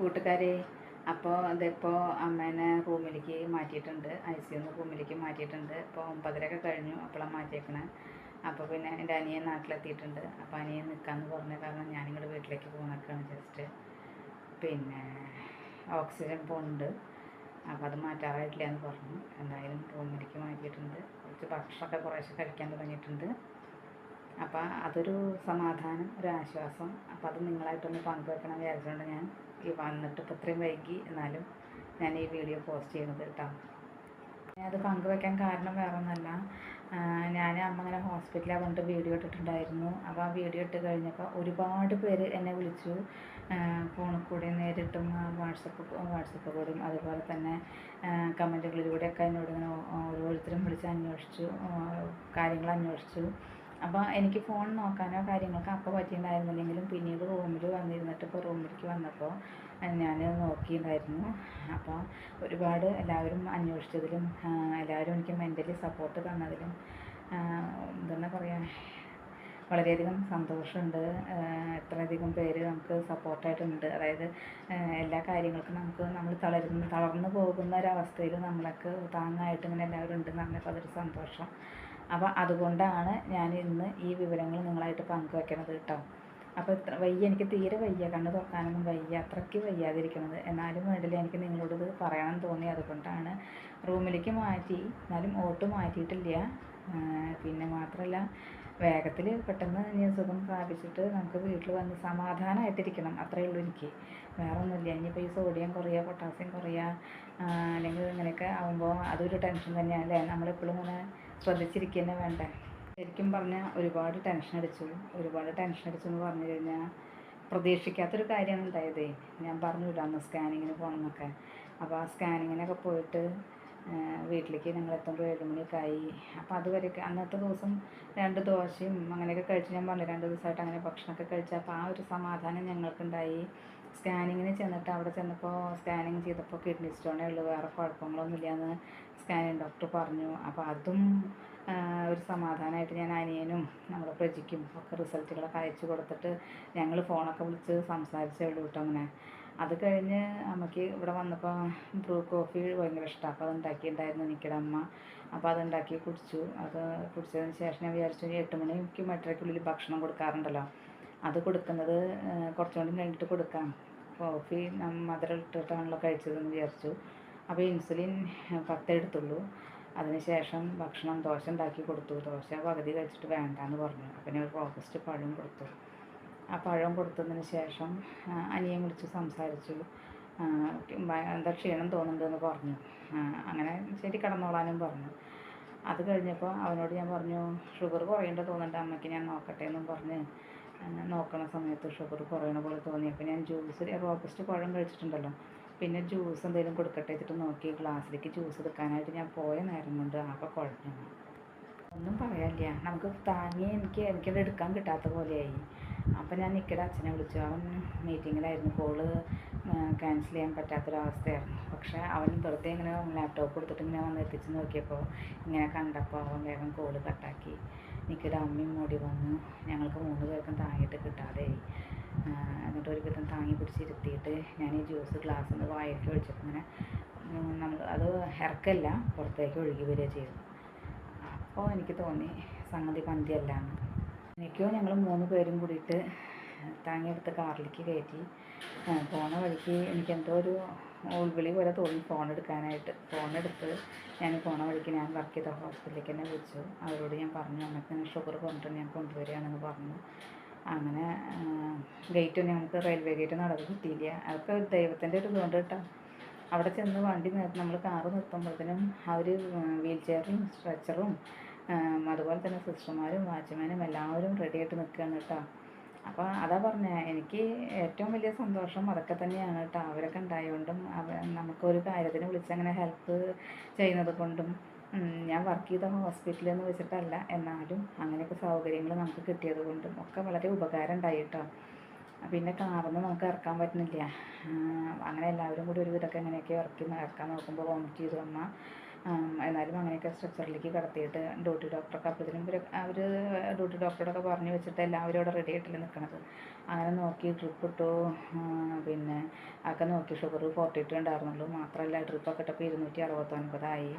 കൂട്ടുകാരെ അപ്പോൾ അതിപ്പോൾ അമ്മേനെ റൂമിലേക്ക് മാറ്റിയിട്ടുണ്ട്. ഐ സി ഒന്ന് റൂമിലേക്ക് മാറ്റിയിട്ടുണ്ട്. ഇപ്പോൾ ഒമ്പതരയൊക്കെ കഴിഞ്ഞു അപ്പോഴാണ് മാറ്റിയേക്കണേ. അപ്പോൾ പിന്നെ എന്റെ അനിയൻ നാട്ടിലെത്തിയിട്ടുണ്ട്. അപ്പോൾ അനിയൻ നിൽക്കാമെന്ന് പറഞ്ഞ കാരണം ഞാനിങ്ങോട്ട് വീട്ടിലേക്ക് പോകുന്നൊക്കെയാണ് ജസ്റ്റ്. പിന്നെ ഓക്സിജൻ പോകുന്നുണ്ട് അപ്പോൾ അത് മാറ്റാറായിട്ടില്ല എന്ന് പറഞ്ഞു. എന്തായാലും റൂമിലേക്ക് മാറ്റിയിട്ടുണ്ട്. കുറച്ച് ഭക്ഷണമൊക്കെ കുറേശ്ശെ കഴിക്കാൻ തുടങ്ങിയിട്ടുണ്ട്. അപ്പോൾ അതൊരു സമാധാനം ഒരു ആശ്വാസം. അപ്പോൾ അത് നിങ്ങളായിട്ടൊന്ന് പങ്കുവെക്കണം വിചാരിച്ചുകൊണ്ട് ഞാൻ ഈ വന്നിട്ട് ഇപ്പോൾ ഇത്രയും വൈകി. എന്നാലും ഞാൻ ഈ വീഡിയോ പോസ്റ്റ് ചെയ്യുന്നത് കേട്ടോ അത് പങ്കുവെക്കാൻ കാരണം വേറെ ഒന്നല്ല ഞാൻ അമ്മ ഇങ്ങനെ ഹോസ്പിറ്റലിൽ വന്നിട്ട് വീഡിയോ ഇട്ടിട്ടുണ്ടായിരുന്നു. അപ്പോൾ ആ വീഡിയോ ഇട്ട് കഴിഞ്ഞപ്പോൾ ഒരുപാട് പേര് എന്നെ വിളിച്ചു. ഫോണിൽ കൂടെ നേരിട്ടും വാട്സപ്പ് വാട്സപ്പ് കൂടെയും അതുപോലെ തന്നെ കമന്റുകളിലൂടെയൊക്കെ എന്നോട് ഇങ്ങനെ ഓരോരുത്തരും വിളിച്ച് അന്വേഷിച്ചു കാര്യങ്ങൾ അന്വേഷിച്ചു. അപ്പോൾ എനിക്ക് ഫോൺ നോക്കാനോ കാര്യങ്ങൾക്കോ അപ്പോൾ പറ്റിയിട്ടുണ്ടായിരുന്നില്ലെങ്കിലും പിന്നീട് റൂമിൽ വന്നിരുന്നിട്ട് ഇപ്പോൾ റൂമിലേക്ക് വന്നപ്പോൾ ഞാൻ നോക്കിയിട്ടുണ്ടായിരുന്നു. അപ്പോൾ ഒരുപാട് എല്ലാവരും അന്വേഷിച്ചതിലും എല്ലാവരും എനിക്ക് മെന്റലി സപ്പോർട്ട് തന്നതിലും എന്തെന്നാ പറയുക വളരെയധികം സന്തോഷമുണ്ട്. എത്രയധികം പേര് നമുക്ക് സപ്പോർട്ടായിട്ടുണ്ട് അതായത് എല്ലാ കാര്യങ്ങൾക്കും നമുക്ക് നമ്മൾ തളരുന്ന തളർന്നു പോകുന്ന ഒരവസ്ഥയിൽ നമ്മളൊക്കെ താങ്ങായിട്ട് ഇങ്ങനെ എല്ലാവരും ഉണ്ടെന്ന് പറഞ്ഞപ്പോൾ അതൊരു സന്തോഷം. അപ്പോൾ അതുകൊണ്ടാണ് ഞാൻ ഇന്ന് ഈ വിവരങ്ങൾ നിങ്ങളായിട്ട് പങ്കുവെക്കുന്നത് കേട്ടോ അപ്പോൾ ഇത്ര വയ്യ എനിക്ക് തീരെ വയ്യ കണ്ണ് തുറക്കാനൊന്നും വയ്യ അത്രയ്ക്ക് വയ്യാതിരിക്കുന്നത് എന്നാലും വേണ്ടില്ല എനിക്ക് നിങ്ങളോട് ഇത് പറയണം തോന്നി അതുകൊണ്ടാണ് റൂമിലേക്ക് മാറ്റി എന്നാലും ഓട്ട് മാറ്റിയിട്ടില്ല. പിന്നെ മാത്രമല്ല വേഗത്തിൽ പെട്ടെന്ന് ഇനി സുഖം പ്രാപിച്ചിട്ട് നമുക്ക് വീട്ടിൽ വന്ന് സമാധാനമായിട്ടിരിക്കണം അത്രയേ ഉള്ളൂ എനിക്ക്. വേറെ ഒന്നുമില്ല ഇനിയിപ്പോൾ ഈ സോഡിയം കുറയുക പൊട്ടാസ്യം കുറയുക അല്ലെങ്കിൽ ഇങ്ങനെയൊക്കെ ആകുമ്പോൾ അതൊരു ടെൻഷൻ തന്നെയാണ് അല്ലേ? നമ്മളെപ്പോഴും ഇങ്ങനെ ശ്രദ്ധിച്ചിരിക്കുക വേണ്ട? ശരിക്കും പറഞ്ഞാൽ ഒരുപാട് ടെൻഷൻ അടിച്ചു. ഒരുപാട് ടെൻഷൻ അടിച്ചു എന്ന് പറഞ്ഞു കഴിഞ്ഞാൽ പ്രതീക്ഷിക്കാത്തൊരു കാര്യമാണ് ഉണ്ടായതേ. ഞാൻ പറഞ്ഞില്ല അന്ന് സ്കാനിങ്ങിന് പോകണമെന്നൊക്കെ അപ്പോൾ ആ സ്കാനിങ്ങിനൊക്കെ പോയിട്ട് വീട്ടിലേക്ക് ഞങ്ങൾ എത്തുമ്പോൾ ഏഴ് മണിയൊക്കെ ആയി അപ്പോൾ അതുവരെയൊക്കെ അന്നത്തെ ദിവസം രണ്ട് ദോശയും അങ്ങനെയൊക്കെ കഴിച്ച് ഞാൻ പറഞ്ഞു രണ്ട് ദിവസമായിട്ട് അങ്ങനെ ഭക്ഷണമൊക്കെ കഴിച്ചു അപ്പോൾ ആ ഒരു സമാധാനം ഞങ്ങൾക്കുണ്ടായി. സ്കാനിങ്ങിന് ചെന്നിട്ട് അവിടെ ചെന്നപ്പോൾ സ്കാനിങ് ചെയ്തപ്പോൾ കിഡ്നി സ്റ്റോണേ ഉള്ളൂ വേറെ കുഴപ്പങ്ങളൊന്നുമില്ല എന്ന് സ്കാനിങ് ഡോക്ടർ പറഞ്ഞു. അപ്പോൾ അതും ഒരു സമാധാനമായിട്ട് ഞാൻ അനിയനും നമ്മുടെ പ്രജിക്കും ഒക്കെ റിസൾട്ടുകളൊക്കെ അയച്ചു കൊടുത്തിട്ട് ഞങ്ങൾ ഫോണൊക്കെ വിളിച്ച് സംസാരിച്ചേ ഉള്ളൂ കേട്ടോ അങ്ങനെ അത് കഴിഞ്ഞ് അമ്മയ്ക്ക് ഇവിടെ വന്നപ്പോൾ ബ്രൂ കോഫി ഭയങ്കര ഇഷ്ടമാണ് അപ്പോൾ അത് ഉണ്ടാക്കിയിട്ടുണ്ടായിരുന്നു എനിക്കിടെ അമ്മ. അപ്പോൾ അത് ഉണ്ടാക്കി കുടിച്ചു. അത് കുടിച്ചതിന് ശേഷം ഞാൻ വിചാരിച്ചു എട്ട് മണിക്ക് എട്ടരയ്ക്കുള്ളിൽ ഭക്ഷണം കൊടുക്കാറുണ്ടല്ലോ. അത് കൊടുക്കുന്നത് കുറച്ചുകൂടി കഴിഞ്ഞിട്ട് കൊടുക്കാം. കോഫി മധുരം ഇട്ടിട്ടാണല്ലോ കഴിച്ചതെന്ന് വിചാരിച്ചു. അപ്പോൾ ഇൻസുലിൻ പത്തെടുത്തുള്ളൂ അതിനുശേഷം ഭക്ഷണം ദോശ ഉണ്ടാക്കി കൊടുത്തു. ദോശ പകുതി കഴിച്ചിട്ട് വേണ്ടാന്ന് പറഞ്ഞു. അപ്പം ഞാൻ ഒരു പഴം കൊടുത്തു. ആ പഴം കൊടുത്തതിന് ശേഷം അനിയൻ വിളിച്ച് സംസാരിച്ചു. എന്താ ക്ഷീണം തോന്നുന്നുണ്ടെന്ന് പറഞ്ഞു. അങ്ങനെ ശരി കിടന്നോളാനും പറഞ്ഞു. അത് കഴിഞ്ഞപ്പോൾ അവനോട് ഞാൻ പറഞ്ഞു ഷുഗർ കുറയേണ്ട തോന്നുന്നുണ്ട് അമ്മയ്ക്ക് ഞാൻ നോക്കട്ടെ എന്നും പറഞ്ഞ് നോക്കണ സമയത്ത് ഷുഗർ കുറയണ പോലെ തോന്നി. അപ്പോൾ ഞാൻ ജ്യൂസ് റോബസ്റ്റ് പഴം കഴിച്ചിട്ടുണ്ടല്ലോ. പിന്നെ ജ്യൂസ് എന്തെങ്കിലും കൊടുക്കട്ടെ വെച്ചിട്ട് നോക്കി ഗ്ലാസ്സിലേക്ക് ജ്യൂസ് എടുക്കാനായിട്ട് ഞാൻ പോയ നേരം കൊണ്ട് ആകെ കുഴഞ്ഞു ഒന്നും പറയാനില്ല. നമുക്ക് താങ്ങി എനിക്ക് എനിക്കത് എടുക്കാൻ കിട്ടാത്ത പോലെയായി. അപ്പം ഞാൻ നിൽക്കട അച്ഛനെ വിളിച്ചു. അവൻ മീറ്റിങ്ങിലായിരുന്നു കോൾ ക്യാൻസൽ ചെയ്യാൻ പറ്റാത്തൊരവസ്ഥയായിരുന്നു. പക്ഷേ അവൻ വെറുതെ ഇങ്ങനെ ലാപ്ടോപ്പ് കൊടുത്തിട്ട് ഇങ്ങനെ വന്ന് എത്തിച്ച് നോക്കിയപ്പോൾ ഇങ്ങനെ കണ്ടപ്പോൾ അവൻ വേഗം കോൾ കട്ടാക്കി നിൽക്കട അമ്മയും മൂടി വന്നു. ഞങ്ങൾക്ക് മൂന്ന് പേർക്കും താങ്ങിയിട്ട് കിട്ടാതെയായി. എന്നിട്ട് ഒരു വിധം താങ്ങി പിടിച്ചിരുത്തിയിട്ട് ഞാൻ ഈ ജ്യൂസ് ഗ്ലാസ്സിൽ നിന്ന് വായിലേക്ക് ഒഴിച്ചപ്പോൾ ഇങ്ങനെ നമ്മൾ അത് ഇറക്കല്ല പുറത്തേക്ക് ഒഴുകി വരിക ചെയ്തു. അപ്പോൾ എനിക്ക് തോന്നി സംഗതി പന്തിയല്ല എന്ന് എനിക്കോ ഞങ്ങൾ മൂന്ന് പേരും കൂടിയിട്ട് താങ്ങിയെടുത്ത് കാറിലേക്ക് കയറ്റി. പോണ വഴിക്ക് എനിക്ക് എന്തോ ഒരു ഉൾവിളി പോലെ തോന്നി ഫോൺ എടുക്കാനായിട്ട്. ഫോൺ എടുത്ത് ഞാൻ പോണ വഴിക്ക് ഞാൻ വർക്ക് ചെയ്ത ഹോസ്പിറ്റലിലേക്ക് തന്നെ വിളിച്ചു. അവരോട് ഞാൻ പറഞ്ഞു അമ്മയ്ക്ക് ഷുഗർ കൊണ്ടിട്ട് ഞാൻ കൊണ്ടുവരികയാണെന്ന് പറഞ്ഞു. അങ്ങനെ ഗേറ്റ് ഞങ്ങൾക്ക് റെയിൽവേ ഗേറ്റ് നടന്ന് കിട്ടിയില്ല. അതൊക്കെ ദൈവത്തിന്റെ ഒരു ഇതുകൊണ്ട് കേട്ടോ. അവിടെ ചെന്ന് വണ്ടി നിർത്തി നമ്മൾ കാറ് നിർത്തുമ്പോഴത്തേനും അവർ വീൽ ചെയറും സ്ട്രെച്ചറും അതുപോലെ തന്നെ സിസ്റ്റർമാരും വാച്ച്മാനും എല്ലാവരും റെഡിയായിട്ട് നിൽക്കുകയാണ് കേട്ടോ. അപ്പോൾ അതാ പറഞ്ഞത് എനിക്ക് ഏറ്റവും വലിയ സന്തോഷം അതൊക്കെ തന്നെയാണ് കേട്ടോ. അവരൊക്കെ ഉണ്ടായതുകൊണ്ടും അവ നമുക്കൊരു കാര്യത്തിന് വിളിച്ചങ്ങനെ ഹെൽപ്പ് ചെയ്യുന്നത് കൊണ്ടും ഞാൻ വർക്ക് ചെയ്ത ഹോസ്പിറ്റലിൽ എന്ന് വെച്ചിട്ടല്ല എന്നാലും അങ്ങനെയൊക്കെ സൗകര്യങ്ങൾ നമുക്ക് കിട്ടിയത് കൊണ്ടും ഒക്കെ വളരെ ഉപകാരം ഉണ്ടായി കേട്ടോ പിന്നെ കാറൊന്നും നമുക്ക് ഇറക്കാൻ പറ്റുന്നില്ല. അങ്ങനെ എല്ലാവരും കൂടി ഒരു വിധമൊക്കെ എങ്ങനെയൊക്കെ ഇറക്കി ഇറക്കാൻ നോക്കുമ്പോൾ വോമിറ്റ് ചെയ്തു ആം, എന്നാലും അങ്ങനെയൊക്കെ സ്ട്രെച്ചറിലേക്ക് കടത്തിയിട്ട് ഡ്യൂട്ടി ഡോക്ടറൊക്കെ അപ്പോഴത്തേനും ഇവർ അവർ ഡ്യൂട്ടി ഡോക്ടറോടൊക്കെ പറഞ്ഞു വെച്ചിട്ട് എല്ലാവരും അവിടെ റെഡി ആയിട്ടല്ലേ നിൽക്കണത് അങ്ങനെ നോക്കി ട്രിപ്പ് ഇട്ടു. പിന്നെ ഒക്കെ നോക്കി ഷുഗർ ഫോർട്ടി ടു ഉണ്ടായിരുന്നുള്ളൂ മാത്രമല്ല ട്രിപ്പൊക്കെ ഇട്ടപ്പോൾ ഇരുന്നൂറ്റി അറുപത്തൊൻപതായി.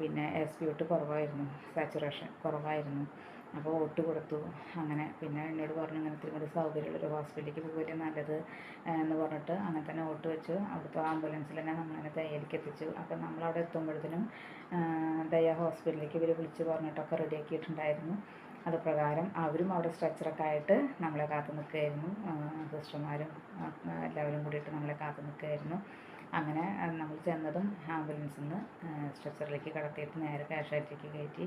പിന്നെ എസ് പി ഒട്ട് കുറവായിരുന്നു. സാച്ചുറേഷൻ കുറവായിരുന്നു. അപ്പോൾ വോട്ട് കൊടുത്തു. അങ്ങനെ പിന്നെ എന്നോട് പറഞ്ഞു ഇങ്ങനത്തെ കൂടി സൗകര്യമുള്ളൊരു ഹോസ്പിറ്റലിലേക്ക് പോകുകയല്ലേ നല്ലത് എന്ന് പറഞ്ഞിട്ട് അങ്ങനെ തന്നെ വോട്ട് വെച്ചു. അവിടുത്തെ ആംബുലൻസിൽ തന്നെ നമ്മളതിനെ ദയയിലേക്ക് എത്തിച്ചു. അപ്പോൾ നമ്മളവിടെ എത്തുമ്പോഴത്തേനും ദയ ഹോസ്പിറ്റലിലേക്ക് ഇവർ വിളിച്ച് പറഞ്ഞിട്ടൊക്കെ റെഡിയാക്കിയിട്ടുണ്ടായിരുന്നു അത് പ്രകാരം അവരും അവിടെ സ്ട്രെച്ചറൊക്കെ ആയിട്ട് നമ്മളെ കാത്തു നിൽക്കുകയായിരുന്നു. സിസ്റ്റർമാരും എല്ലാവരും കൂടിയിട്ട് നമ്മളെ കാത്തു നിൽക്കുകയായിരുന്നു. അങ്ങനെ നമ്മൾ ചെന്നതും ആംബുലൻസിൽ നിന്ന് സ്ട്രെച്ചറിലേക്ക് കടത്തിയിട്ട് നേരെ കാഷ്വാലിറ്റിക്ക് കയറ്റി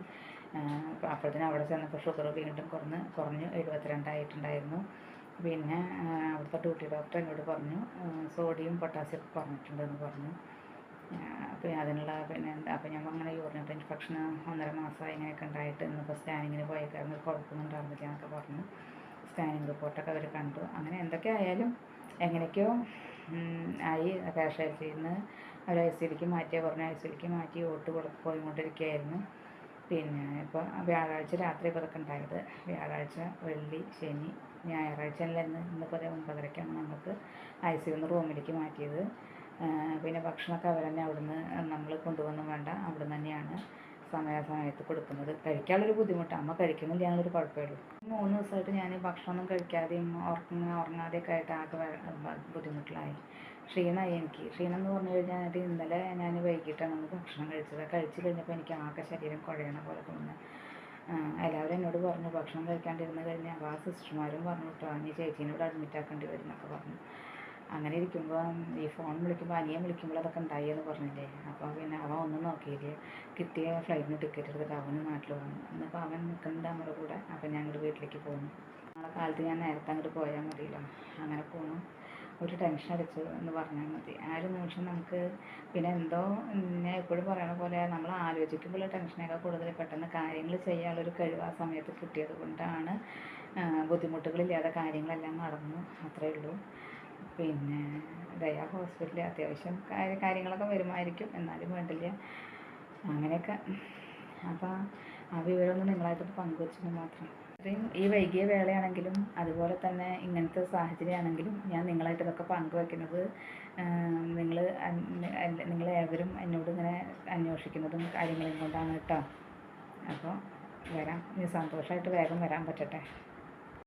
അപ്പോഴത്തേനും അവിടെ ചെന്നപ്പോൾ ഷുഗർ വീണ്ടും കുറഞ്ഞ് കുറഞ്ഞു എഴുപത്തിരണ്ടായിട്ടുണ്ടായിരുന്നു. പിന്നെ അവിടുത്തെ ഡ്യൂട്ടി ഡോക്ടർ എന്നോട് പറഞ്ഞു സോഡിയം പൊട്ടാസ്യം കുറഞ്ഞിട്ടുണ്ടെന്ന് പറഞ്ഞു. അപ്പോൾ അതിനുള്ള പിന്നെ അപ്പോൾ ഞങ്ങൾ അങ്ങനെ യൂറിനറി ഇൻഫെക്ഷൻ ഒന്നര മാസമായി ഇങ്ങനെയൊക്കെ ഉണ്ടായിട്ട് ഇന്നിപ്പോൾ സ്കാനിങ്ങിന് പോയേക്കായിരുന്നു കുഴപ്പമൊന്നും ഉണ്ടായിരുന്നില്ല എന്നൊക്കെ പറഞ്ഞു. സ്കാനിങ് റിപ്പോർട്ടൊക്കെ അവർ കണ്ടു. അങ്ങനെ എന്തൊക്കെ ആയാലും എങ്ങനെയൊക്കെയോ ആയി സിയിൽ നിന്ന് അവർ ഐ സിയിലേക്ക് മാറ്റിയ കുറഞ്ഞ ഐ സിയിലേക്ക് മാറ്റി കൊടു പോയിക്കൊണ്ടിരിക്കുകയായിരുന്നു. പിന്നെ ഇപ്പോൾ വ്യാഴാഴ്ച രാത്രി ഇതൊക്കെ ഉണ്ടായത്. വ്യാഴാഴ്ച വെള്ളി ശനി ഞായറാഴ്ച അല്ല ഇന്ന്. ഇന്നിപ്പോൾ ഒരു ഒമ്പതരയ്ക്കാണ് നമുക്ക് ഐ സിയിൽ നിന്ന് റൂമിലേക്ക് മാറ്റിയത്. പിന്നെ ഭക്ഷണമൊക്കെ അവർ തന്നെ അവിടുന്ന് നമ്മൾ കൊണ്ടുവന്നും വേണ്ട. അവിടുന്ന് തന്നെയാണ്. സമയാസമയത്ത് കൊടുക്കുന്നത്. കഴിക്കാനുള്ളൊരു ബുദ്ധിമുട്ട്. അമ്മ കഴിക്കുന്നില്ല എന്നൊരു കുഴപ്പമുള്ളൂ മൂന്ന് ദിവസമായിട്ട് ഞാൻ ഭക്ഷണമൊന്നും കഴിക്കാതെയും ഉറങ്ങ ഉറങ്ങാതെയൊക്കെ ആയിട്ട് ആകെ ബുദ്ധിമുട്ടിലായി. ക്ഷീണമായി എനിക്ക്. ക്ഷീണം എന്ന് പറഞ്ഞു കഴിഞ്ഞാൽ ഇന്നലെ ഞാൻ വൈകിട്ടാണ് ഒന്ന് ഭക്ഷണം കഴിച്ചത്. കഴിച്ചു കഴിഞ്ഞപ്പോൾ എനിക്ക് ആകെ ശരീരം കുഴയണ പോലെ തോന്നുന്നു. എല്ലാവരും എന്നോട് പറഞ്ഞു ഭക്ഷണം കഴിക്കാണ്ടിരുന്ന് കഴിഞ്ഞാൽ ആ സിസ്റ്റർമാരും പറഞ്ഞു കേട്ടോ നീ ചേച്ചീനെ ഇവിടെ അഡ്മിറ്റ് ആക്കേണ്ടി വരും എന്നൊക്കെ പറഞ്ഞു. അങ്ങനെ ഇരിക്കുമ്പോൾ ഈ ഫോൺ വിളിക്കുമ്പോൾ അനിയൻ വിളിക്കുമ്പോൾ അതൊക്കെ ഉണ്ടായി എന്ന് പറഞ്ഞില്ലേ? അപ്പോൾ പിന്നെ അവൻ ഒന്നും നോക്കിയില്ല? കിട്ടിയ ഫ്ലൈറ്റിന് ടിക്കറ്റ് എടുത്തിട്ട് അവന് നാട്ടിൽ വന്നു എന്നിപ്പോൾ അവൻ നിൽക്കുന്നുണ്ട് നമ്മുടെ കൂടെ. അപ്പോൾ ഞാൻ അങ്ങോട്ട് വീട്ടിലേക്ക് പോകുന്നു നാളെ കാലത്ത് ഞാൻ നേരത്തെ അങ്ങോട്ട് പോയാൽ മതിയല്ലോ. അങ്ങനെ പോകണം ഒരു ടെൻഷൻ അടിച്ചു എന്ന് പറഞ്ഞാൽ മതി. ആ ഒരു നിമിഷം നമുക്ക് പിന്നെ എന്തോ ഞാൻ എപ്പോഴും പറയണ പോലെ നമ്മൾ ആലോചിക്കുമ്പോൾ ടെൻഷനൊക്കെ കൂടുതൽ പെട്ടെന്ന് കാര്യങ്ങൾ ചെയ്യാനുള്ളൊരു കഴിവ് ആ സമയത്ത് കിട്ടിയത് കൊണ്ടാണ് ബുദ്ധിമുട്ടുകളില്ലാതെ കാര്യങ്ങളെല്ലാം നടന്നു. അത്രയേ ഉള്ളൂ. പിന്നെ ദയ ഹോസ്പിറ്റലിൽ അത്യാവശ്യം കാര്യ- കാര്യങ്ങളൊക്കെ വരുമായിരിക്കും. എന്നാലും വേണ്ടില്ല. അങ്ങനെയൊക്കെ. അപ്പോൾ ആ വിവരമൊന്നും നിങ്ങളായിട്ട് പങ്കുവച്ചെന്ന് മാത്രം. ഇത്രയും ഈ വൈകിയ വേളയാണെങ്കിലും അതുപോലെ തന്നെ ഇങ്ങനത്തെ സാഹചര്യമാണെങ്കിലും ഞാൻ നിങ്ങളായിട്ട് ഇതൊക്കെ പങ്കുവെക്കുന്നത് നിങ്ങൾ നിങ്ങൾ ഏവരും എന്നോട് ഇങ്ങനെ അന്വേഷിക്കുന്നതും കാര്യങ്ങളും കൊണ്ടാണ് കേട്ടോ. അപ്പോൾ വരാം. ഇനി സന്തോഷമായിട്ട് വേഗം വരാൻ പറ്റട്ടെ.